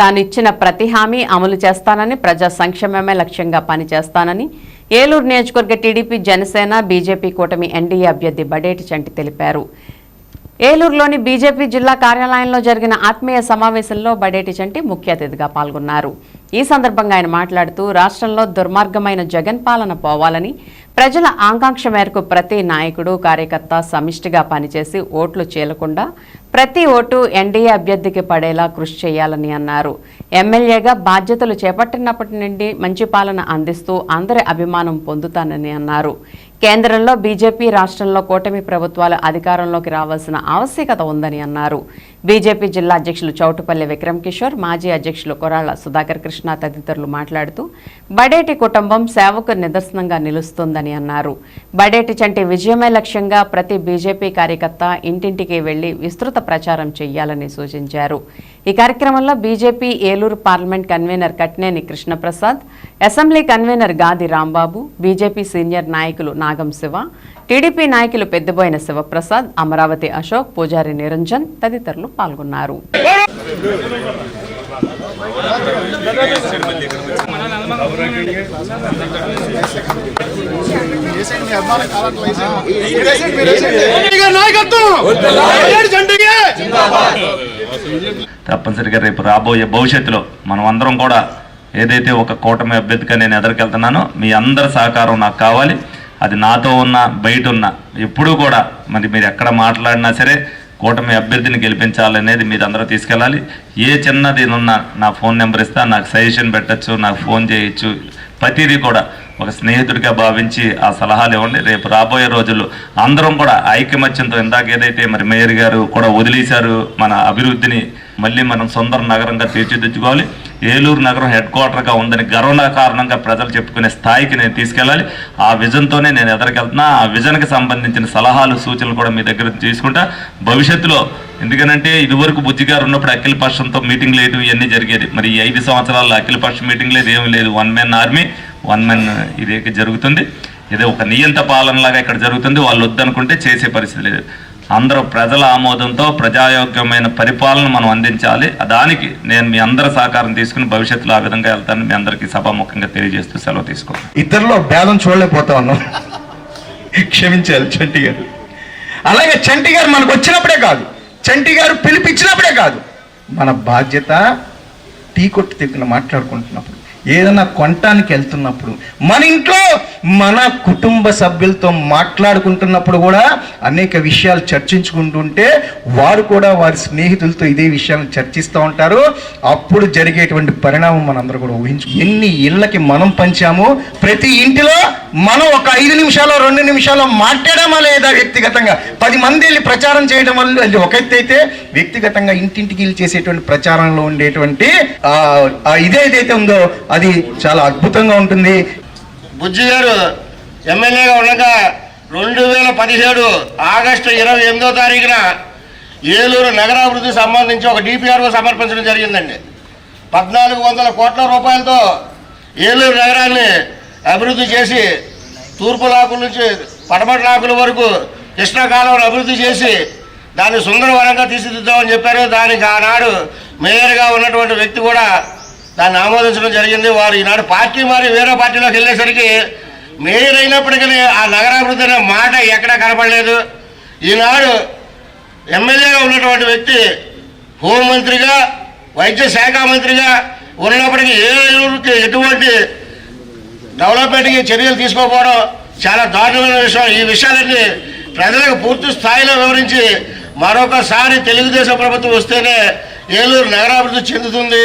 తానిచ్చిన ప్రతి హామీ అమలు చేస్తానని ప్రజా సంక్షేమమే లక్ష్యంగా పనిచేస్తానని ఏలూరు నియోజకవర్గ టీడీపీ జనసేన బీజేపీ కూటమి ఎన్డీఏ అభ్యర్థి బడేటి చంటి తెలిపారు. ఏలూరులోని బీజేపీ జిల్లా కార్యాలయంలో జరిగిన ఆత్మీయ సమావేశంలో బడేటి చంటి ముఖ్య అతిథిగా పాల్గొన్నారు. ఈ సందర్భంగా ఆయన మాట్లాడుతూ రాష్ట్రంలో దుర్మార్గమైన జగన్ పాలన పోవాలని ప్రజల ఆకాంక్ష మేరకు ప్రతి నాయకుడు కార్యకర్త సమిష్టిగా పనిచేసి ఓట్లు చీలకుండా ప్రతి ఓటు ఎన్డీఏ అభ్యర్థికి పడేలా కృషి చేయాలని అన్నారు. ఎమ్మెల్యేగా బాధ్యతలు చేపట్టినప్పటి నుండి మంచి పాలన అందిస్తూ అందరి అభిమానం పొందుతానని అన్నారు. కేంద్రంలో బీజేపీ రాష్ట్రంలో కూటమి ప్రభుత్వాలు అధికారంలోకి రావాల్సిన ఆవశ్యకత ఉందని అన్నారు. బీజేపీ జిల్లా అధ్యక్షులు చౌటుపల్లి విక్రమ్ కిషోర్ మాజీ అధ్యక్షులు కొరాళ్ళ సుధాకర్ కృష్ణ తదితరులు మాట్లాడుతూ బడేటి కుటుంబం సేవకు నిదర్శనంగా నిలుస్తుందని అన్నారు. బడేటి చంటి విజయమే లక్ష్యంగా ప్రతి బీజేపీ కార్యకర్త ఇంటింటికి వెళ్ళి విస్తృత ప్రచారం చేయాలని సూచించారు. ఈ కార్యక్రమంలో BJP Eluru parliament convener Katneni Krishnaprasad assembly convener Gadi Rambabu BJP senior నాయకులు నాగం శివ టీడీపీ నాయకులు పెద్దబోయిన శివప్రసాద్ అమరావతి అశోక్ పూజారి నిరంజన్ తదితరులు పాల్గొన్నారు. తప్పనిసరిగా రేపు రాబోయే భవిష్యత్తులో మనం అందరం కూడా ఏదైతే ఒక కూటమి అభ్యర్థిగా నేను ఎదురుకెళ్తున్నానో మీ అందరి సహకారం నాకు కావాలి. అది నాతో ఉన్న బయట ఉన్న ఎప్పుడూ కూడా మరి మీరు ఎక్కడ మాట్లాడినా సరే కూటమి అభ్యర్థిని గెలిపించాలనేది మీరు అందరూ తీసుకెళ్ళాలి. ఏ చిన్నది ఉన్నా నా ఫోన్ నెంబర్ ఇస్తా నాకు సజెషన్ పెట్టచ్చు నాకు ఫోన్ చేయొచ్చు. ప్రతిదీ కూడా ఒక స్నేహితుడిగా భావించి ఆ సలహాలు ఇవ్వండి. రేపు రాబోయే రోజుల్లో అందరం కూడా ఐకమత్యంతో ఇందాక ఏదైతే మరి మేయర్ గారు కూడా వదిలేశారు మన అభివృద్ధిని మళ్ళీ మనం సుందర నగరంగా తీర్చిదిద్దుకోవాలి. ఏలూరు నగరం హెడ్ క్వార్టర్గా ఉందని గర్వణ కారణంగా ప్రజలు చెప్పుకునే స్థాయికి నేను తీసుకెళ్ళాలి. ఆ విజన్తోనే నేను ఎదరికెళ్తున్నా. ఆ విజన్కి సంబంధించిన సలహాలు సూచనలు కూడా మీ దగ్గర తీసుకుంటా. భవిష్యత్తులో ఎందుకనంటే ఇదివరకు బుజ్జి గారు ఉన్నప్పుడు అఖిల పక్షంతో మీటింగ్ లేదు ఇవన్నీ జరిగేది. మరి ఈ ఐదు సంవత్సరాల్లో అఖిల పక్ష మీటింగ్ లేదు ఏమీ లేదు. One man army one man ఇది జరుగుతుంది. ఇది ఒక నియంత పాలనలాగా ఇక్కడ జరుగుతుంది. వాళ్ళు వద్దనుకుంటే చేసే పరిస్థితి లేదు. అందరూ ప్రజల ఆమోదంతో ప్రజాయోగ్యమైన పరిపాలన మనం అందించాలి. దానికి నేను మీ అందరి సహకారం తీసుకుని భవిష్యత్తులో ఆ విధంగా వెళ్తాను మీ అందరికీ సభాముఖంగా తెలియజేస్తూ సెలవు తీసుకో ఇద్దరిలో భేదం చూడలేకపోతా ఉన్నాం. క్షమించాలి చంటి గారు. అలాగే చంటి గారు మనకు వచ్చినప్పుడే కాదు. చంటి గారు పిలిపించినప్పుడే కాదు. మన బాధ్యత టీ కొట్టు దగ్గర మాట్లాడుకుంటున్నప్పుడు. ఏదైనా కొనటానికి వెళ్తున్నప్పుడు మన ఇంట్లో మన కుటుంబ సభ్యులతో మాట్లాడుకుంటున్నప్పుడు కూడా అనేక విషయాలు చర్చించుకుంటుంటే వారు కూడా వారి స్నేహితులతో ఇదే విషయాలను చర్చిస్తూ ఉంటారు. అప్పుడు జరిగేటువంటి పరిణామం మనందరూ కూడా ఊహించు ఎన్ని ఇళ్ళకి మనం పంచాము ప్రతి ఇంటిలో మనం ఒక ఐదు నిమిషాలు రెండు నిమిషాలు మాట్లాడమా లేదా వ్యక్తిగతంగా? పది మంది వెళ్ళి ప్రచారం చేయడం వల్ల అది ఒక ఎత్తు అయితే వ్యక్తిగతంగా ఇంటింటికి వెళ్ళి చేసేటువంటి ప్రచారంలో ఉండేటువంటి ఆ ఆ ఇదేదైతే ఉందో అది చాలా అద్భుతంగా ఉంటుంది. బుజ్జి గారు ఎమ్మెల్యేగా ఉండగా రెండు వేల పదిహేడు ఆగస్టు ఇరవై ఎనిమిదో తారీఖున ఏలూరు నగరాభివృద్ధికి సంబంధించి ఒక డిపిఆర్ఓ సమర్పించడం జరిగిందండి. పద్నాలుగు వందల కోట్ల రూపాయలతో ఏలూరు నగరాన్ని అభివృద్ధి చేసి తూర్పు లాకుల నుంచి పడమటి లాకుల వరకు కృష్ణా అభివృద్ధి చేసి దాన్ని సుందరవరంగా తీర్చిదిద్దామని చెప్పారు. దానికి ఆనాడు మేయర్గా ఉన్నటువంటి వ్యక్తి కూడా దాన్ని ఆమోదించడం జరిగింది. వారు ఈనాడు పార్టీ మారి వేరే పార్టీలోకి వెళ్ళేసరికి మేయర్ అయినప్పటికీ ఆ నగరాభివృద్ధి అనే మాట ఎక్కడా కనపడలేదు. ఈనాడు ఎమ్మెల్యేగా ఉన్నటువంటి వ్యక్తి హోంమంత్రిగా వైద్య శాఖ మంత్రిగా ఉన్నప్పటికీ ఏ ఎటువంటి డెవలప్మెంట్కి చర్యలు తీసుకోకపోవడం చాలా దారుణమైన విషయం. ఈ విషయాలన్నీ ప్రజలకు పూర్తి స్థాయిలో వివరించి మరొకసారి తెలుగుదేశం ప్రభుత్వం వస్తేనే ఏలూరు నగరాభివృద్ధి చెందుతుంది.